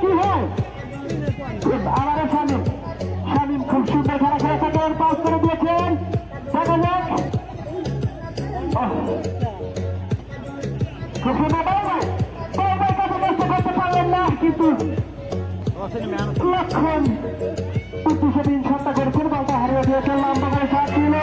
কি হয় আবারও শামিল শামিল খুব সুন্দর খেলা খেলা থাকেন পাস করে দিয়েছেন দেখা যাক খুব সুন্দর বল ভাই বল ভাই কত চেষ্টা করতে পারলেন না কিন্তু লক্ষণ উদ্দেশ্যে দিন সত্তা করেছেন বলটা হারিয়ে দিয়েছেন লম্বা করে সাত ছিল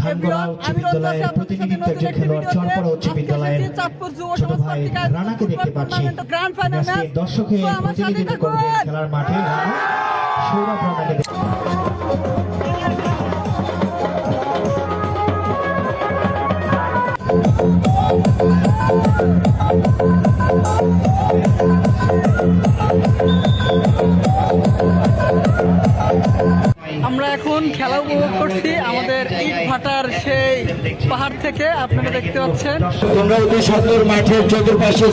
ধানগড়া উচ্চ বিদ্যালয়ের প্রতিনিধিত্বের যে খেলোয়াড় চরপাড়া উচ্চ বিদ্যালয়ের ছোট ভাই রানাকে দেখতে পাচ্ছি। দর্শকের আমার প্রতিনিধিত্ব খেলার মাঠে। রানা সৌরভ রানাকে দেখতে আমরা এখন খেলা উপভোগ করছি আমাদের ইট ভাটার সেই পাহাড় থেকে আপনারা দেখতে পাচ্ছেন। তোমরা অতি সুন্দর মাঠের চতুর্পাশে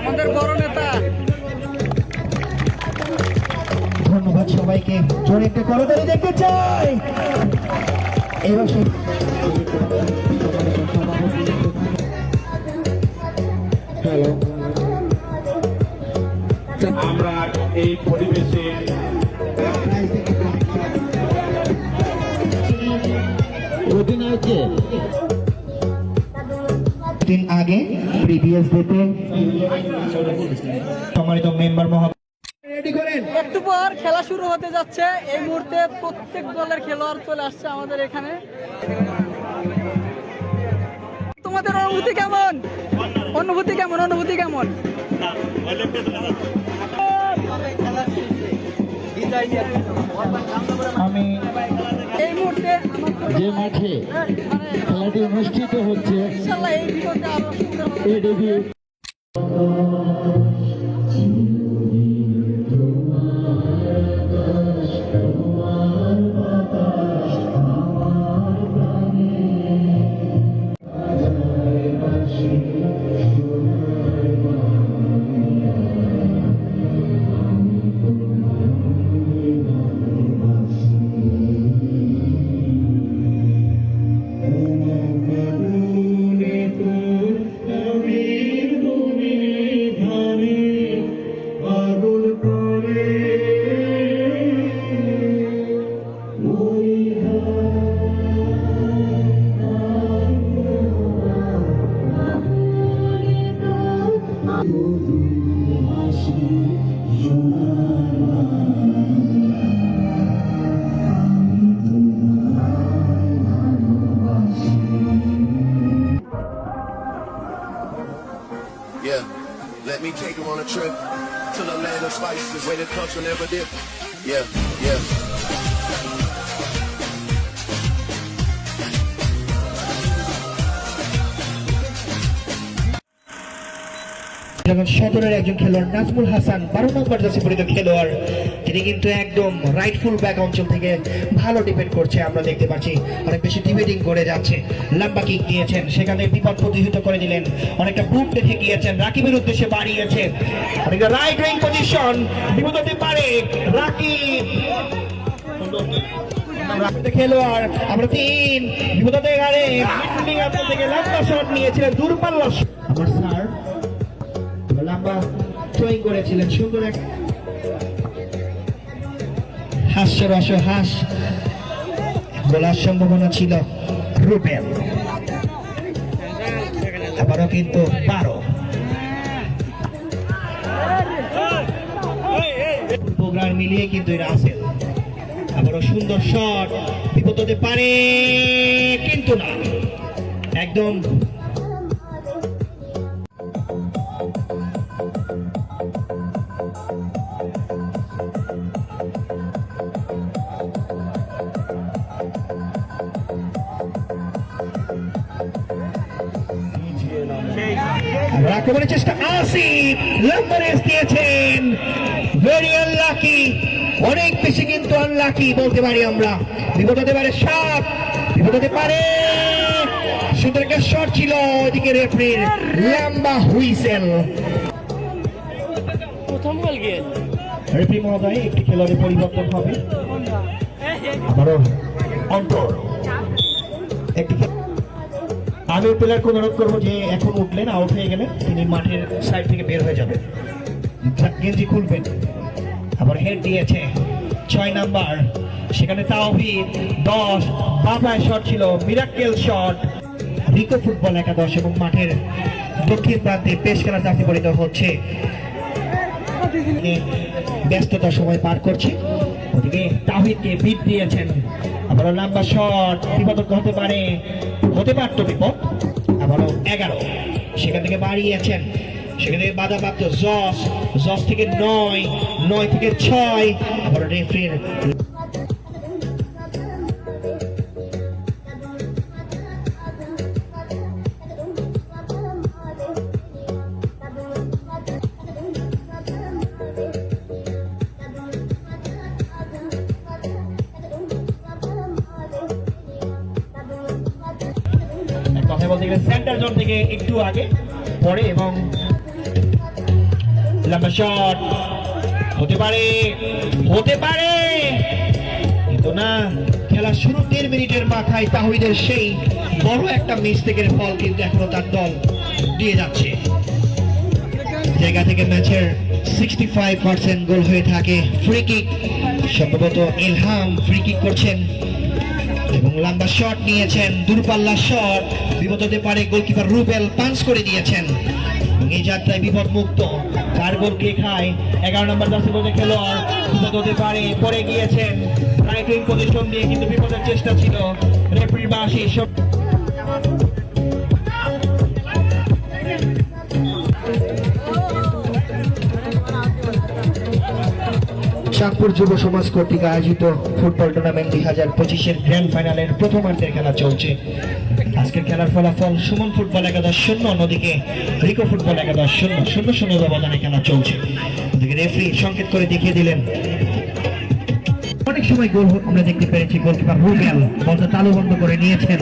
আমাদের বড় নেতা। ধন্যবাদ সবাইকে। জোরে একটা করতালি দেখতে চাই। এবার আমরা এই পরিবেশে দিন আগে প্রিভিয়াস ডেতে সম্মানিত মেম্বার মহোদয়। একটু পর খেলা শুরু হতে যাচ্ছে। এই মুহূর্তে প্রত্যেক দলের খেলোয়াড় চলে আসছে আমাদের এখানে। তোমাদের অনুভূতি কেমন? অনুভূতি কেমন? অনুভূতি কেমন? আমি এই মুহূর্তে যে মাঠে খেলাটি অনুষ্ঠিত হচ্ছে ইনশাল্লাহ এই ভিডিওটা আরো সুন্দর হবে। ADB Let me take you on a trip to the land of spices where the culture never did. Yeah, yeah. যখন সদরের একজন খেলোয়াড় নাজমুল হাসান বারো নম্বর জার্সি পরিত খেলোয়াড় তিনি কিন্তু একদম রাইটফুল ব্যাক অঞ্চল থেকে ভালো ডিপেন্ড করছে, আমরা দেখতে পাচ্ছি। অনেক বেশি ডিবেটিং করে যাচ্ছে। লম্বা কিক দিয়েছেন। সেখানে বিপদ প্রতিহিত করে দিলেন। অনেকটা বুক দেখে গিয়েছেন। রাকিবের উদ্দেশ্যে বাড়িয়েছেন অনেকটা রাইট উইং পজিশন বিপদ হতে পারে। রাকিব! আমরা তিন। বিপদ লম্বা করেছিলেন। সুন্দর এক হাস্যরস হাস বলার সম্ভাবনা ছিল রুবেল। আবারও কিন্তু বারো প্রোগ্রাম মিলিয়ে কিন্তু এরা আছে। আবারও সুন্দর শট বিপদ হতে পারে, কিন্তু না। একদম আসিফ লম্বা দিয়েছেন। ভেরি আনলাকি অনেক বেশি কিন্তু আনলাকি বলতে পারি আমরা। বিপদ হতে পারে সাপ বিপদ হতে পারে শট ছিল ওইদিকে রেফারির লম্বা হুইসেল। প্রথম গেল রেফারি মহোদয় একটি খেলোয়াড়ের পরিবর্তন হবে। আবারও অন্তর। একটি আমি প্লেয়ারকে অনুরোধ করব যে এখন উঠলেন আউট হয়ে গেলেন তিনি মাঠের সাইড থেকে বের হয়ে যাবেন। গেঞ্জি খুলবেন। আবার হেড দিয়েছে ছয় নাম্বার। সেখানে তাওহিদ, দশ বাবায় শট ছিল মিরাক্কেল শট রিকো ফুটবল একাদশ এবং মাঠের দক্ষিণ প্রান্তে পেশ খেলা চাকরি পরিত হচ্ছে। নিয়ে ব্যস্ততার সময় পার করছে। ওদিকে তাহিদকে বিট দিয়েছেন। আবার লম্বা শট বিপদ হতে পারে। হতে পারতো বিপদ? আবারও এগারো। সেখান থেকে বাড়িয়েছেন। সেখান থেকে বাধাপ্রাপ্ত জস জস থেকে নয় নয় থেকে ছয়। আবারও রেফারির সেন্টার জোন থেকে একটু আগে পড়ে এবং লম্বা শট হতে পারে হতে পারে। কিন্তু না খেলার শুরু দেড় মিনিটের মাথায় তাহিদের সেই বড় একটা মিস্টেকের ফল কিন্তু এখনও তার দল দিয়ে যাচ্ছে। জায়গা থেকে ম্যাচের সিক্সটি গোল হয়ে থাকে। ফ্রি কিক সম্ভবত ইলহাম ফ্রি কিক করছেন। এবং লম্বা শট নিয়েছেন দূরপাল্লা শট বিপদ হতে পারে গোলকিপার রুবেল পাঞ্চ করে দিয়েছেন। এই যাত্রায় বিপদ মুক্ত চার গোল কে খায়, এগারো নম্বর দশে বলতে খেলোয়াড়, বিপদ হতে পারে পরে গিয়েছেন। রাইট উইং পজিশন দিয়ে কিন্তু বিপদের চেষ্টা ছিল। রেফারি বাসি সব চাঁদপুর যুব সমাজ কর্তৃক আয়োজিত ফুটবল টুর্নামেন্ট দুই হাজার পঁচিশের গ্র্যান্ড ফাইনালের প্রথমার্ধের খেলা চলছে। আজকের খেলার ফলাফল সুমন ফুটবল একাদশ শূন্য, অন্যদিকে রিকো ফুটবল একাদশ শূন্য শূন্য শূন্য ব্যবধানে খেলা চলছে। ওদিকে রেফারি সংকেত করে দেখিয়ে দিলেন। অনেক সময় গোল আমরা দেখতে পেরেছি গোলকিপার রুবেল। বলটা তালু বন্ধ করে নিয়েছেন।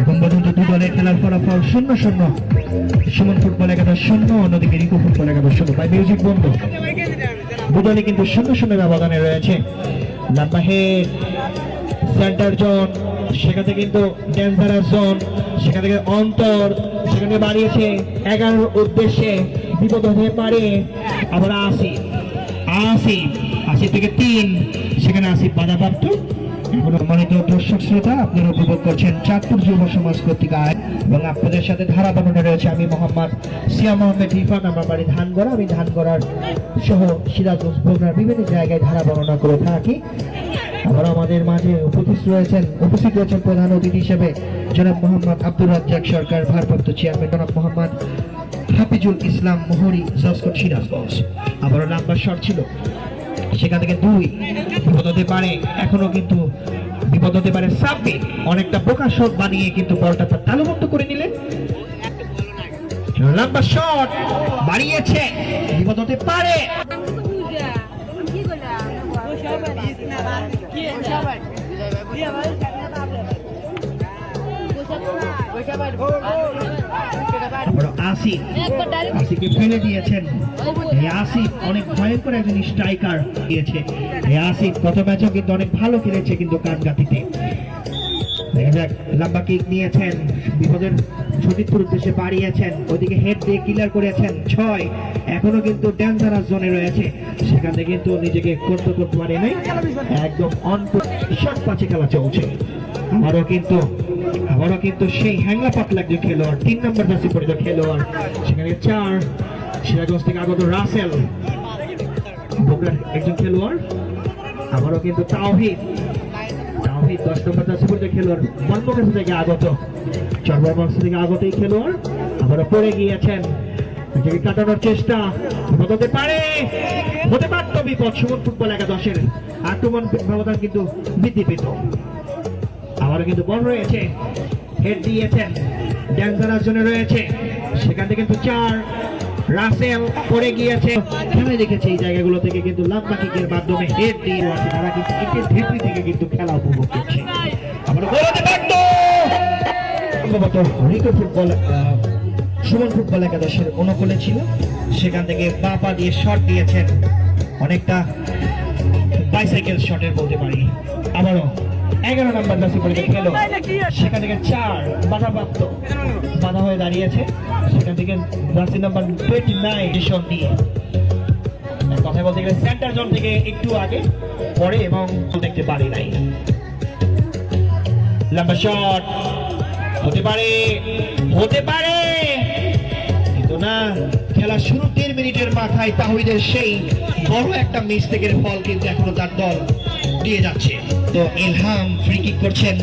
এখন পর্যন্ত দু দলের খেলার ফলাফল শূন্য শূন্য। সুমন ফুটবল একাদশ শূন্য, অন্যদিকে রিকো ফুটবল একাদশ শূন্য। তাই মিউজিক বন্ধ। দুদলে কিন্তু সুন্দর সুন্দর ব্যবধানে রয়েছে। লাম্বাহে সেন্টার জোন সেখান থেকে কিন্তু ডেঞ্জারাস জোন সেখান থেকে অন্তর, সেখানে বাড়িয়েছে এগারোর উদ্দেশ্যে, বিপদ হতে পারে। আবার আসি আসি আশি থেকে তিন, সেখানে আসি বাধাপ্রাপ্ত। সম্মানিত দর্শক শ্রোতা, আপনারা উপভোগ করছেন চাঁদপুর যুব সমাজ কর্তৃক এবং আপনাদের সাথে ধারা বর্ণনা রয়েছে। আমি মোহাম্মদ সিয়াম মোহাম্মদ ইরফান, আমার বাড়ি ধানগড়া। আমি ধানগড়ার সহ সিরাজগঞ্জ বগুড়ার বিভিন্ন জায়গায় ধারা বর্ণনা করে থাকি। আবার আমাদের মাঝে উপস্থিত রয়েছেন উপস্থিত রয়েছেন প্রধান অতিথি হিসেবে জনাব মোহাম্মদ আব্দুর রাজ্জাক সরকার, ভারপ্রাপ্ত চেয়ারম্যান জনাব মোহাম্মদ হাফিজুল ইসলাম মোহরি জসকট সিরাজগঞ্জ। আবারও নাম্বার শট ছিল। সেখান থেকে দুই বিপদ হতে পারে। এখনও কিন্তু বিপদ হতে পারে। সাব্বির অনেকটা প্রকাশক বানিয়ে কিন্তু বলটা তার তালুমুক্ত করে নিলেন। লম্বা শট বাড়িয়েছে। বিপদ হতে পারে। আবারও আসিফ। আসিফকে ফেলে দিয়েছেন। এই আসিফ অনেক ভয়ঙ্কর একজন স্ট্রাইকার দিয়েছে। এই আসিফ গত ম্যাচেও কিন্তু অনেক ভালো খেলেছে কিন্তু কানগাতিতে। লম্বা কিক নিয়েছেন বিপদের সতীর্থর উদ্দেশ্যে বাড়িয়েছেন ওইদিকে হেড দিয়ে ক্লিয়ার করেছেন ছয়। এখনও কিন্তু ড্যান্সারাস জোনে রয়েছে। সেখান কিন্তু নিজেকে করতে করতে পারে নাই একদম অন শট পাচ্ছে খেলা চলছে। আবারও কিন্তু আবারও কিন্তু সেই হ্যাংলা পাতলা একজন খেলোয়াড়, তিন নম্বর জার্সি পরিচিত খেলোয়াড়, সেখানে চার, সিরাজগঞ্জ থেকে আগত রাসেল। একজন খেলোয়াড়, আবারও কিন্তু তাওহিদ। তাওহিদ দশ নম্বর খেলোয়াড় থেকে আগত। থেকে খেলোয়াড়, আবারও গিয়েছেন। কাটানোর চেষ্টা হতে পারে, হতে আক্রমণ ব্যবধান কিন্তু বৃদ্ধি পেত। আবারও কিন্তু বল রয়েছে। হেড দিয়েছেন ড্যান্সারার জন্য রয়েছে। সেখান থেকে কিন্তু চার রাসেল পড়ে গিয়েছে। খেলা দেখেছে এই জায়গাগুলো থেকে কিন্তু লম্বা কিকের মাধ্যমে হেড দিয়ে আছে তারা কিন্তু ইটের ঢেপি থেকে কিন্তু খেলা উপভোগ করছে। পারতো সম্ভবত রিকো ফুটবল সুমন ফুটবল একাদশের অনুকূলে ছিল। সেখান থেকে পা পা দিয়ে শট দিয়েছেন। অনেকটা বাইসাইকেল শটের বলতে পারি। আবারও এগারো নম্বর দাসি পরিচয় খেলো। সেখান থেকে চার বাধাপ্রাপ্ত বাধা হয়ে দাঁড়িয়েছে। সেখান থেকে দাসি নাম্বার টোয়েন্টি নাইন ডিসন দিয়ে কথা বলতে গেলে সেন্টার জোন থেকে একটু আগে পরে এবং দেখতে পারি নাই। লম্বা শট হতে পারে হতে পারে। কিন্তু না খেলা শুরু তিন মিনিটের মাথায় তাহিদের সেই বড় একটা মিস্টেকের ফল কিন্তু এখনও তার দল দিয়ে যাচ্ছে। তো ইলহাম ফ্রি কিক করছেন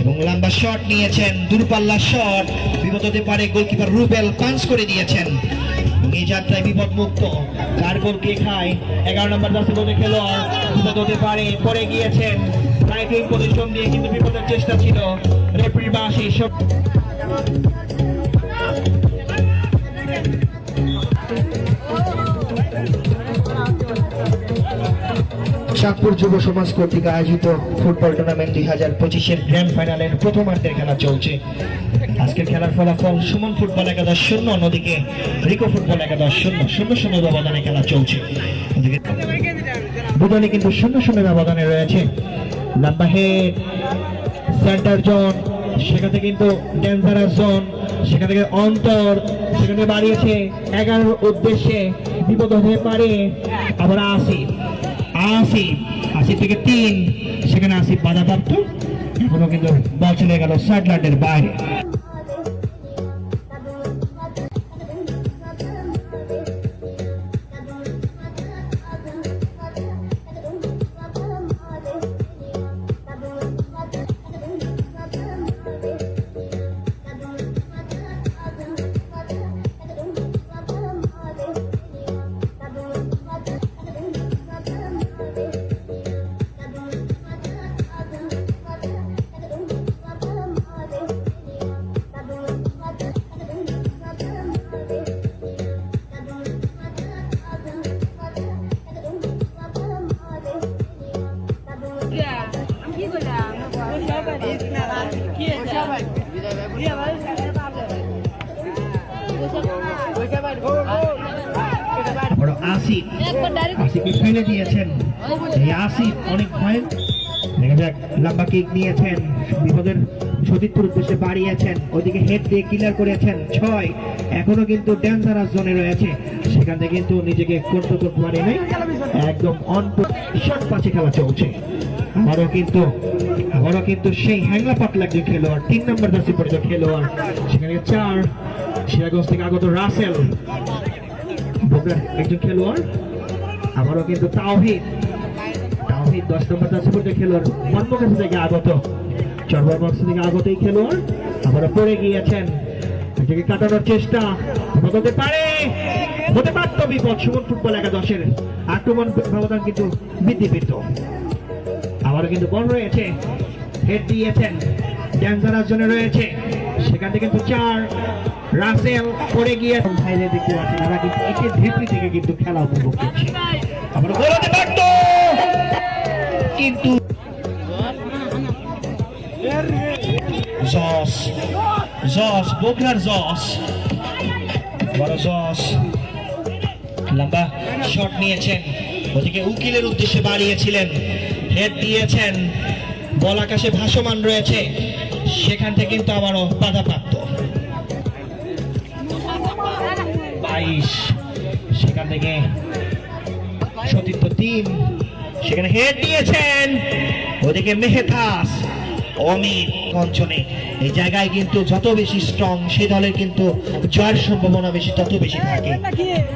এবং লম্বা শট নিয়েছেন দূরপাল্লা শট বিপদ হতে পারে গোলকিপার রুবেল পাঞ্চ করে দিয়েছেন। এই যাত্রায় বিপদ মুক্ত কার গোল কে খায়? এগারো নম্বর বলতে খেলোয়াড় বিপদ হতে পারে পড়ে গিয়েছেন। স্ট্রাইকিং পজিশন দিয়ে কিন্তু বিপদের চেষ্টা ছিল। রেফারি বাসি সব চাঁদপুর যুব সমাজ কর্তৃক আয়োজিত ফুটবল টুর্নামেন্ট দুই হাজার পঁচিশের গ্র্যান্ড ফাইনালের প্রথমার্ধের খেলা চলছে। আজকের খেলার ফলাফল সুমন ফুটবল একাদশ শূন্য, অন্যদিকে রিকো ফুটবল একাদশ শূন্য শূন্য শূন্য ব্যবধানে খেলা চলছে। দুদলই কিন্তু শূন্য শূন্য ব্যবধানে রয়েছে লম্বা হেড সেন্টার জোন সেখান কিন্তু ডেঞ্জারাস জোন সেখান থেকে অন্তর, সেখানে বাড়িয়েছে, এগারোর উদ্দেশ্যে বিপদ হতে পারে। আবার আসিফ আসিফ আশি থেকে তিন সেখানে আশি বাধাপ্রাপ্ত এখনও কিন্তু বল গেল সাইডল্যান্ডের বাইরে। আসিফ। আসিফকে ফেলে দিয়েছেন। এই আসিফ অনেক দেখা যাক কিক নিয়েছেন। বিপদের উদ্দেশ্যে বাড়িয়েছেন। হেড দিয়ে করেছেন। ছয়। এখনও কিন্তু ড্যান্সারাস জোনে রয়েছে। সেখান থেকে কিন্তু নিজেকে একদম শট খেলা চলছে। আবারও কিন্তু আবারও কিন্তু সেই হ্যাংলা পাতলা একজন খেলোয়াড়। তিন নম্বর জার্সি পরিচিত খেলোয়াড়। সেখানে চার। সিরাজগঞ্জ থেকে আগত রাসেল। একজন খেলোয়াড়, আবারও কিন্তু তাওহিদ। তাওহিদ দশ নম্বর পর্যন্ত খেলোয়াড় বর্মকাছ থেকে আগত। চর্বরবংশ থেকে আগত এই খেলোয়াড়, আবারও পড়ে গিয়েছেন। এটাকে কাটানোর চেষ্টা হতে পারে। হতে পারতো বিপদ, সুমন ফুটবল একাদশের আক্রমণ ব্যবধান কিন্তু বৃদ্ধি পেত। আবারও কিন্তু বল রয়েছে, হেড দিয়েছেন ড্যান্সারার জন্য রয়েছে। সেখান থেকে কিন্তু চার রাসেল পড়ে গিয়ে ভাইরে দেখতে পাচ্ছেন আমরা কিন্তু একে ধিপি থেকে কিন্তু খেলা উপভোগ করছি। আবার গোল হতে পারতো কিন্তু জস জস বোকনার জস। বড় জস। লম্বা শট নিয়েছেন। ওদিকে উকিলের উদ্দেশ্যে বাড়িয়েছিলেন। হেড দিয়েছেন। বল আকাশে ভাসমান রয়েছে। সেখান থেকে কিন্তু আবারও বাধাপ্রাপ্ত। বাইশ সেখান থেকে সতীর্থ তিন সেখানে হেড দিয়েছেন। ওদিকে মেহেথাস অমিত অঞ্চলে এই জায়গায় কিন্তু যত বেশি স্ট্রং সেই দলের কিন্তু জয়ের সম্ভাবনা বেশি, তত বেশি থাকে।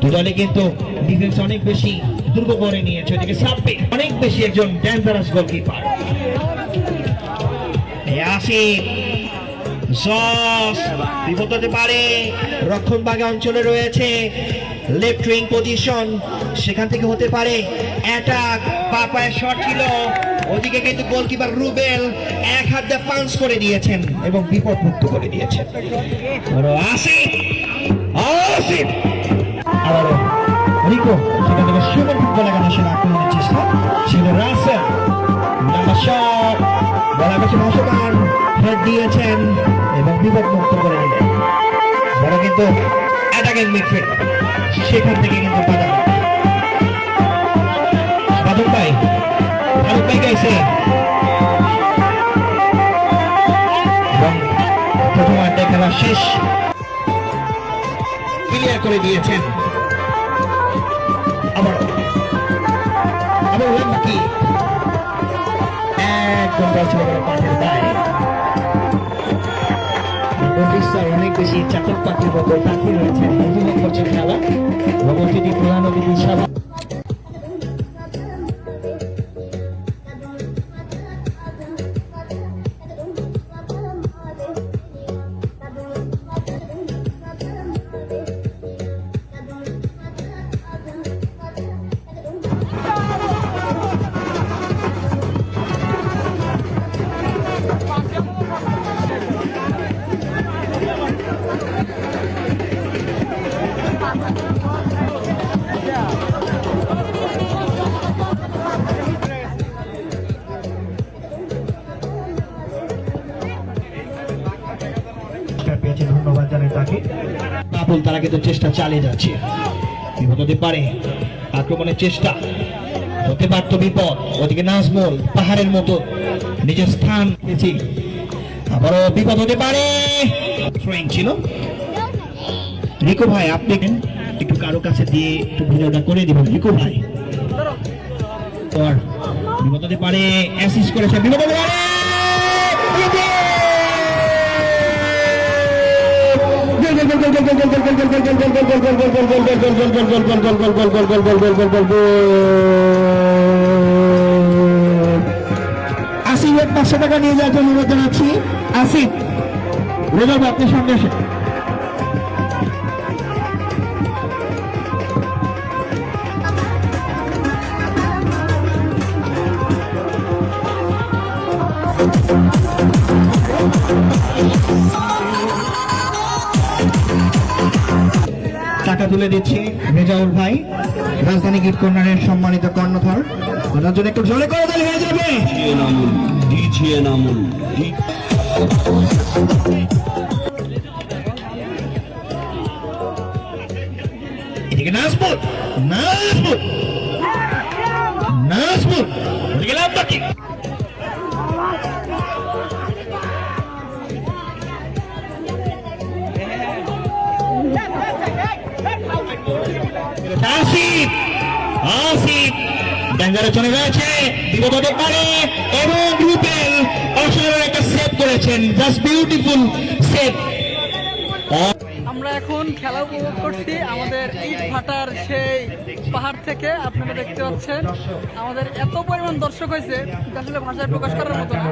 দু দলে কিন্তু ডিফেন্স অনেক বেশি দুর্গ করে নিয়েছে। ওদিকে সাব্বে অনেক বেশি একজন ড্যান্সারাস গোলকিপার আসিফ জস হতে পারে। রক্ষণ বাগে অঞ্চলে রয়েছে লেফট উইং পজিশন সেখান থেকে হতে পারে অ্যাটাক বা পায়ে শট ছিল। ওদিকে কিন্তু গোলকিপার রুবেল এক হাত দিয়ে পাঞ্চ করে দিয়েছেন এবং বিপদ মুক্ত করে দিয়েছেন। আসিফ আসিফ। আবারও রিকো, সেখান থেকে সুমন ফুটবল একাদশের আক্রমণের চেষ্টা। ছিল রাসেল। বলা বেশি ভাসমান হেড দিয়েছেন। বিপদ মুক্ত করে দিলেন বড় কিন্তু অ্যাটাকিং মিডফিল্ড সেখান থেকে কিন্তু ভাই ভাই গাইছে খেলা শেষ। ক্লিয়ার করে দিয়েছেন। আবার আবার লাম্কি একদম বলছিল বেশি চাতক পাখির মতো পাখি রয়েছে বিভিন্ন করছে খেলা। ভগবতী প্রধান অতিথি কিন্তু চেষ্টা চালিয়ে যাচ্ছে। বিপদ হতে পারে, আক্রমণের চেষ্টা হতে পারতো বিপদ। ওদিকে নাজমুল পাহাড়ের মতো নিজের স্থান পেয়েছি। আবারও বিপদ হতে পারে। ছিল। রিকো ভাই, আপনি একটু কারও কাছে দিয়ে একটু ভিডিওটা করে দিব রিকো ভাই। বিপদ হতে পারে অ্যাসিস্ট করেছে। বিপদ হতে পারে। আসিফের পাঁচশো টাকা নিয়ে যাওয়ার জন্য অনুরোধ জানাচ্ছি। আসিফ। আপনার সঙ্গে আসে তুলে দিচ্ছি রেজাউল ভাই। রাজধানী গীত কর্নারের সম্মানিত কর্ণধর। ওনার জন্য একটু জলে করে দিলে হয়ে যাবে। এদিকে নাজমুল নাজমুল আসিফ ড্যাঙ্গারে চলে গেছে বিপদ পারে এবং রুবেল অসাধারণ একটা সেভ করেছেন জাস্ট বিউটিফুল সেভ আমরা এখন খেলা উপভোগ করছি আমাদের ইট ভাটার সেই পাহাড় থেকে, আপনারা দেখতে পাচ্ছেন। আমাদের এত পরিমাণ দর্শক হয়েছে আসলে ভাষায় প্রকাশ করার মতো না।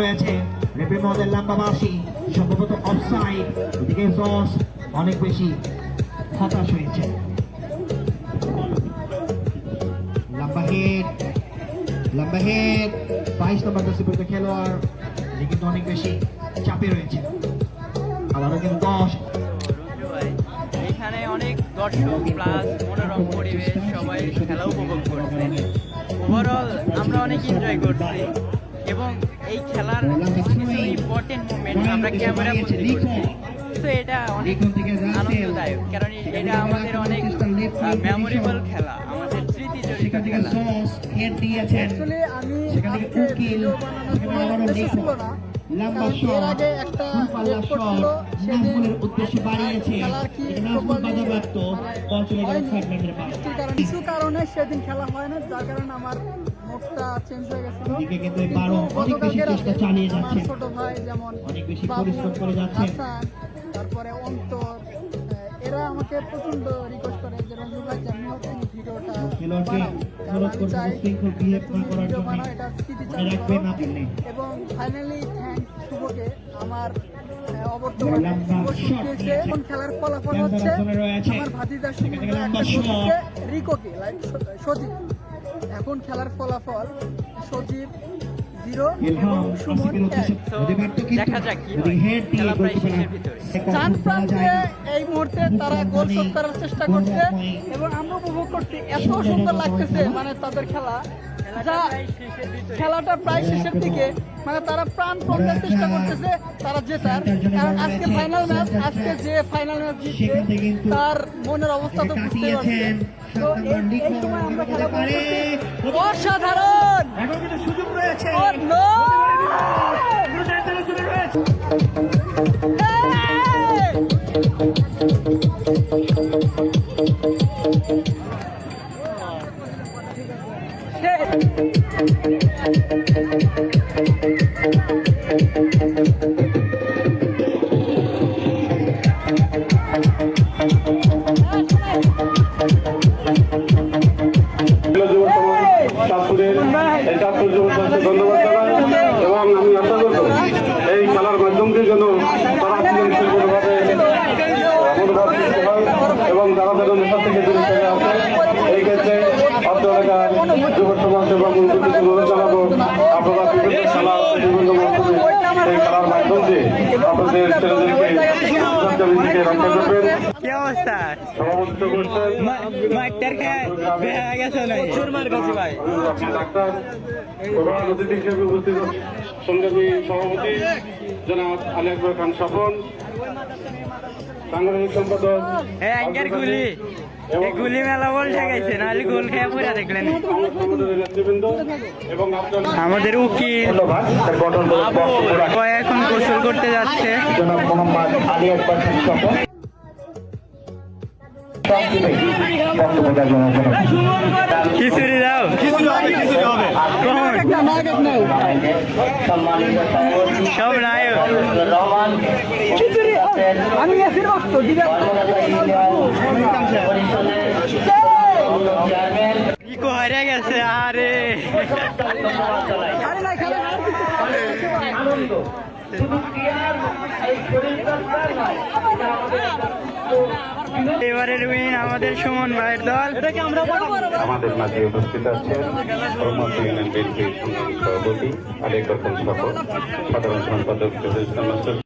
রয়েছে। রেফারি মহোদয় লম্বা বাসি সম্ভবত অফসাইড এদিকে জস অনেক বেশি হতাশ হয়েছে। বাইশ নম্বর খেলোয়াড় কিন্তু অনেক বেশি চাপে রয়েছে। আবারও কিন্তু দশ। এখানে অনেক দর্শক প্লাস মনোরম পরিবেশ, সবাই খেলা উপভোগ করছে। ওভারঅল আমরা অনেক এনজয় করছি এবং এই খেলার কিছু ইম্পর্টেন্ট মুভমেন্ট আমরা ক্যামেরা বন্দি করছি। তো এটা অনেক আনন্দদায়ক কারণ এটা আমাদের অনেক মেমোরেবল খেলা আমাদের স্মৃতি জড়িত খেলা। জস হেড দিয়েছেন। Actually আমি আজকে ভিডিও বানানোর সেখানে কোনো আবারও উদ্দেশ্য ছিল না লম্বা শট আগে একটা করছিল সেদিন উদ্দেশ্যে বাড়িয়েছে। খেলার কি মানে কিছু কারণে সেদিন খেলা হয় না যার কারণে আমার মুখটা চেঞ্জ হয়ে গেছিল এদিকে কিন্তু এই বারো অনেক বেশি চেষ্টা চালিয়ে যাচ্ছেন। ছোট ভাই যেমন অনেক বেশি পরিশ্রম করে। হাসান, তারপরে অন্তর এরা আমাকে প্রচণ্ড রিকোয়েস্ট করে যে রঞ্জু ভাই যেমনি ভিডিওটা অনুরোধ চাই শৃঙ্খল বিহেভ না করার জন্য মনে রাখবেন আপনি। এবং ফাইনালি থ্যাঙ্কস শুভকে আমার অবর্তমানে শুভ এখন খেলার ফলাফল হচ্ছে আমার ভাতিজার। দিয়েছে রিকোকে লাইক সজীব। এখন খেলার ফলাফল সজীব জিরো ইলহাম এবং সুমন দেখা যাক কি হয়। খেলা প্রায় শেষের ভিতরে। প্রান্তে এই মুহূর্তে তারা গোল শোধ করার চেষ্টা করছে এবং আমরা উপভোগ করছি। এত সুন্দর লাগতেছে মানে তাদের খেলা। যা খেলাটা প্রায় শেষের দিকে। মানে তারা প্রাণ পণের চেষ্টা করতেছে তারা জেতার। কারণ আজকে ফাইনাল ম্যাচ আজকে যে ফাইনাল ম্যাচ জিতবে তার মনের অবস্থা তো বুঝতে পারছে। তো এই- এই সময় আমরা খেলা অসাধারণ! এখন কিন্তু সুযোগ রয়েছে। অবস্থা? মাইকটার খেয়ে বেড়া গেছে না প্রচুর মার খাচ্ছি ভাই। আপনি প্রধান অতিথি হিসেবে উপস্থিত সংগ্রামী সভাপতি জনাব আলী আকবর খান স্বপন সাংগঠনিক সম্পাদক গুলি। এই গুলি মেলা বল ঠেকাইছে নাহলে গোল খেয়ে পড়ে দেখলেন। আমাদের উকিল এখন গোসল করতে যাচ্ছে। খিচুড়ি দাও সব নায়ক আমি ইকো হারিয়ে গেছে আরে খেলে এবারের উইন আমাদের সুমন ভাইয়ের দল। আমাদের মাঝে উপস্থিত আছেন সভাপতি সাধারণ সম্পাদক